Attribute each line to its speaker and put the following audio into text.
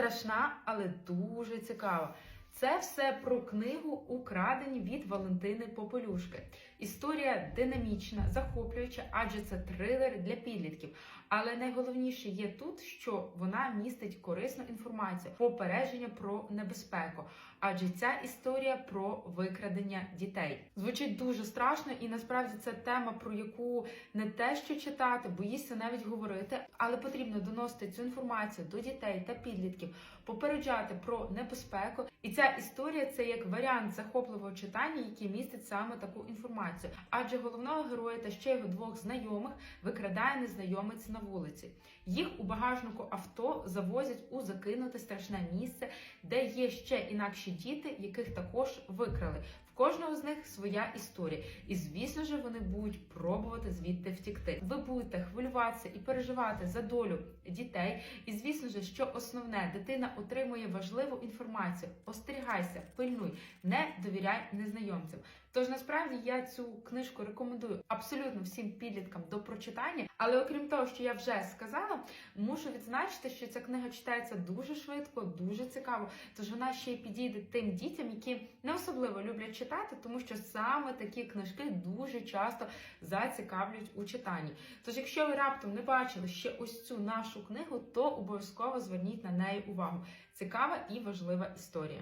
Speaker 1: Страшна, але дуже цікава. Це все про книгу Украдені від Валентини Попелюшки. Історія динамічна, захоплююча, адже це трилер для підлітків. Але найголовніше є тут, що вона містить корисну інформацію, попередження про небезпеку. Адже ця історія про викрадення дітей звучить дуже страшно, і насправді це тема, про яку не те, що читати, боїшся навіть говорити, але потрібно доносити цю інформацію до дітей та підлітків, попереджати про небезпеку. І ця історія це як варіант захопливого читання, який містить саме таку інформацію. Адже головного героя та ще його двох знайомих викрадає незнайомець на вулиці. Їх у багажнику авто завозять у закинуте страшне місце, де є ще інакші діти, яких також викрали. В кожного з них своя історія, і звісно ж вони будуть пробувати звідти втікти. Ви будете хвилюватися і переживати за долю дітей. І звісно ж, що основне, дитина отримує важливу інформацію. Остерігайся, пильнуй, не довіряй незнайомцям. Тож насправді я цю книжку рекомендую абсолютно всім підліткам до прочитання. Але окрім того, що я вже сказала, мушу відзначити, що ця книга читається дуже швидко, дуже цікаво. Тож вона ще й підійде тим дітям, які не особливо люблять читати, тому що саме такі книжки дуже часто зацікавлюють у читанні. Тож, якщо ви раптом не бачили ще ось цю нашу книгу, то обов'язково зверніть на неї увагу. Цікава і важлива історія.